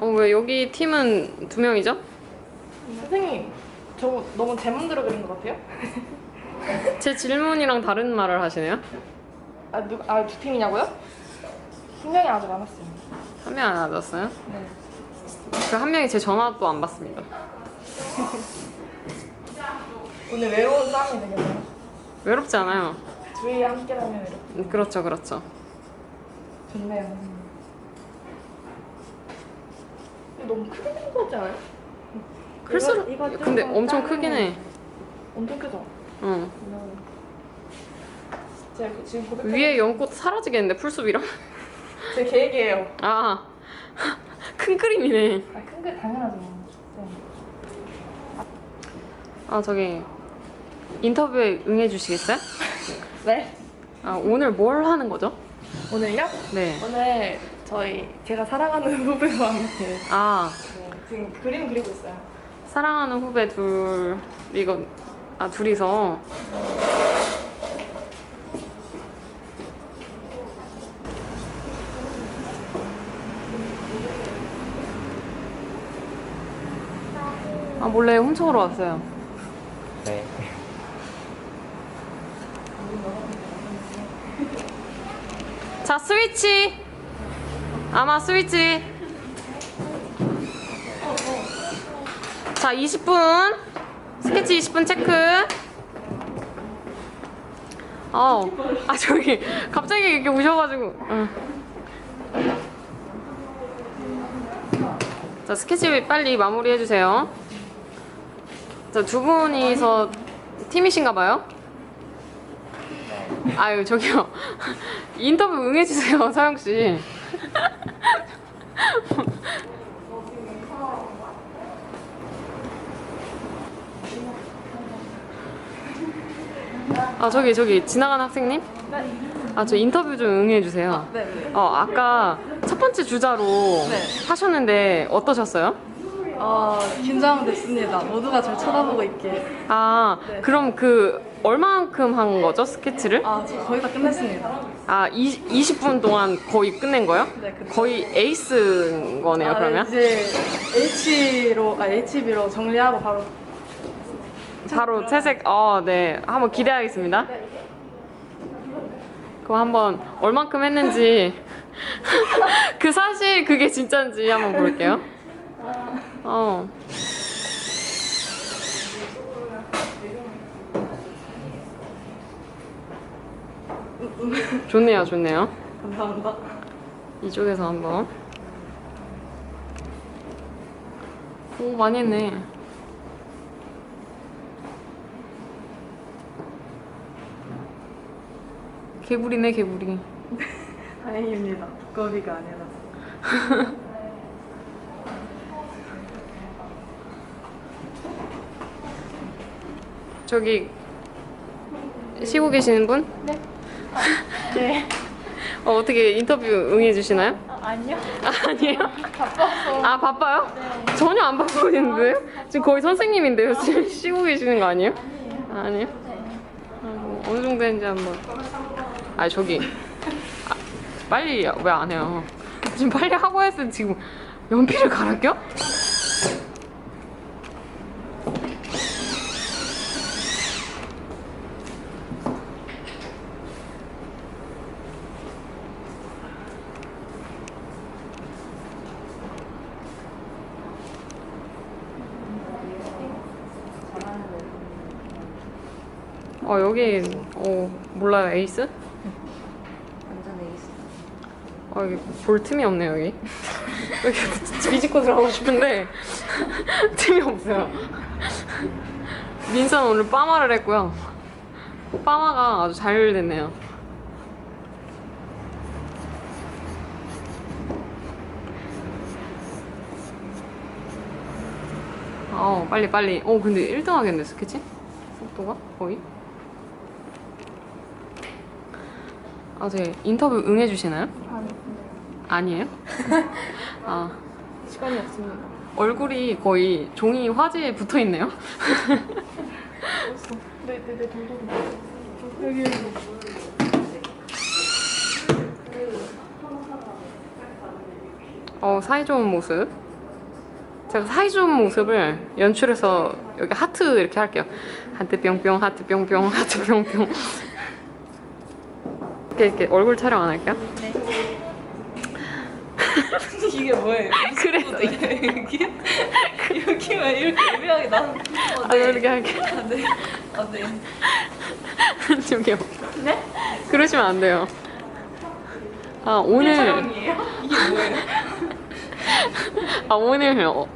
어, 왜 여기 팀은 두 명이죠? 선생님, 저 너무 제 맘대로 그린 것 같아요? 제 질문이랑 다른 말을 하시네요? 아, 누, 아, 두 팀이냐고요? 한 명이 아직 안 왔어요. 한 명안 받았어요? 네. 그 한 명이 제 전화도 안 받습니다. 오늘 외로운 싸움이 되겠네요. 외롭지 않아요. 둘이 함께라면 외롭. 음, 그렇죠, 그렇죠. 좋네요. 이거 너무 크게 된 거지 않아요? 이거- 이거 근데 엄청 작은- 크긴 해. 엄청 크죠? 응. 제가 그- 지금 고백 위에 연꽃 사라지겠는데 풀숲이랑? 제 계획이에요. 아, 큰 그림이네. 아, 큰 게 당연하죠. 네. 아 저기 인터뷰에 응해 주시겠어요? 네. 아 오늘 뭘 하는 거죠? 오늘요? 네. 오늘 저희 제가 사랑하는 후배와 함께 아 네, 지금 그림 그리고 있어요. 사랑하는 후배 둘 이거 아 둘이서 아 몰래 훔쳐오러 왔어요. 네. 자 스위치 아마 스위치. 자 20분. 스케치 20분 체크. 어, 아 저기 갑자기 이렇게 오셔가지고. 응. 자 스케치 빨리 마무리 해 주세요. 자두 분이서 팀이신가 봐요? 아유 저기요. 인터뷰 응해주세요 서영 씨. 아 저기 저기 지나가는 학생님? 아 저 인터뷰 좀 응해주세요. 네, 네. 어 아까 첫 번째 주자로 네. 하셨는데 어떠셨어요? 어, 긴장됐습니다. 모두가 절 쳐다보고 있게. 아 네. 그럼 그 얼마만큼 한 거죠 스케치를? 아, 저 거의 다 끝냈습니다. 아 20, 20분 동안 거의 끝낸 거요? 네, 그쵸. 거의 에이스인 거네요 아, 그러면? 이제 H로, 아, HB로 정리하고 바로. 바로 채색 어, 네 한번 기대하겠습니다. 그럼 한번 얼만큼 했는지 그 사실 그게 진짜인지 한번 볼게요. 어. 좋네요, 좋네요. 감사합니다. 이쪽에서 한번. 오, 많이 했네. 개구리네, 개구리. 다행입니다. 두꺼비가 아니라서. 저기 쉬고 계시는 분? 네. 어, 어떻게 인터뷰 응해 주시나요? 아 니요. 아, 아니에요? 바빠서. 아 바빠요? 전혀 안 바빠 보이는데요? 지금 거의 선생님인데요? 지금 쉬고 계시는 거 아니에요? 아니에요? 아, 뭐 어느 정도 했는지 한번 아 저기 아, 빨리 왜 안 해요? 지금 빨리 하고 때 지금 연필을 갈아 껴? 어 여기 어 몰라요 에이스? 완전 에이스. 아 여기 볼 틈이 없네요 여기. 여기 비집고 들어가고 싶은데 틈이 없어요. 민선 오늘 빠마를 했고요. 빠마가 아주 잘 됐네요. 어 빨리 빨리. 어 근데 1등 하겠네 스케치? 속도가? 거의? 아, 네. 인터뷰 응해주시나요? 아니 에요? 아, 시간이 없습니다. 얼굴이 거의 종이 화제에 붙어 있네요. 네, 네, 네, 돌돌. 여기, 여기. 어, 사이좋은 모습. 제가 사이좋은 모습을 연출해서 여기 하트 이렇게 할게요. 하트 뿅뿅, 하트 뿅뿅, 하트 뿅뿅. 이렇게, 이렇게 얼굴 촬영 안 할게요? 이게 뭐예요? 그래. 여기 여기만 이렇게 애매하게 나는. 어, 아, 이렇게 할게요. 아, 네. 아, 네. 저기요. 네? 그러시면 안 돼요. 아, 오늘. 촬영이에요? 이게 뭐예요? 아, 오늘 어,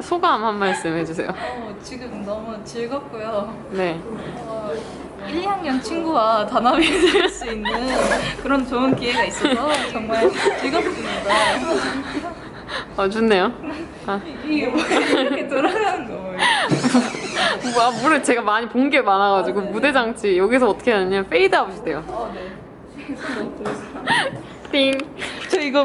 소감 한 말씀 해주세요. 어, 지금 너무 즐겁고요. 네. 어, 1, 2학년 친구와 단합이 될 수 있는 그런 좋은 기회가 있어서 정말 즐겁습니다. 어, 좋네요. 아, 이게 뭐예요? 이렇게 돌아가는 거 뭐예요? 뭐, 아, 물을 제가 많이 본 게 많아가지고 무대 장치 여기서 어떻게 하냐면 페이드 아웃이 돼요. 어, 네. 띵. 저 이거